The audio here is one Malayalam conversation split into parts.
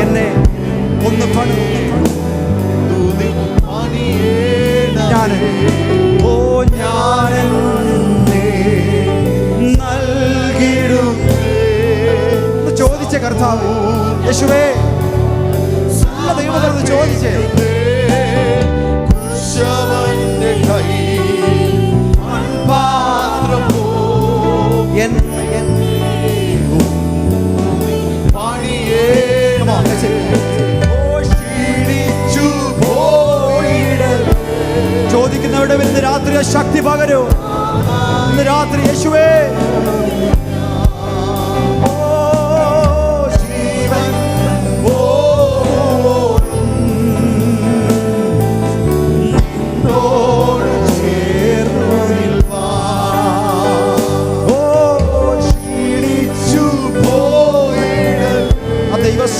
എന്നെ ഒന്ന് ഞാൻ ഓ ഞാൻ ചോദിച്ച കർത്താവ് യേശുവേ നല്ല ദൈവം ചോദിച്ചേ. ചോദിക്കുന്നവരുടെ വരുന്ന ഇന്ന് രാത്രി ശക്തി പകരൂ ഇന്ന് രാത്രി യേശുവേ.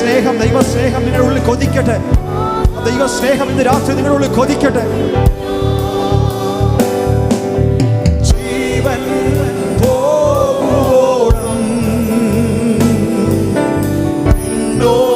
സ്നേഹം ദൈവ സ്നേഹം നിങ്ങളുടെ ഉള്ളിൽ കൊതിക്കട്ടെ ദൈവസ്നേഹം ഇന്ന് രാത്രി നിങ്ങളുടെ ഉള്ളിൽ കൊതിക്കട്ടെ No.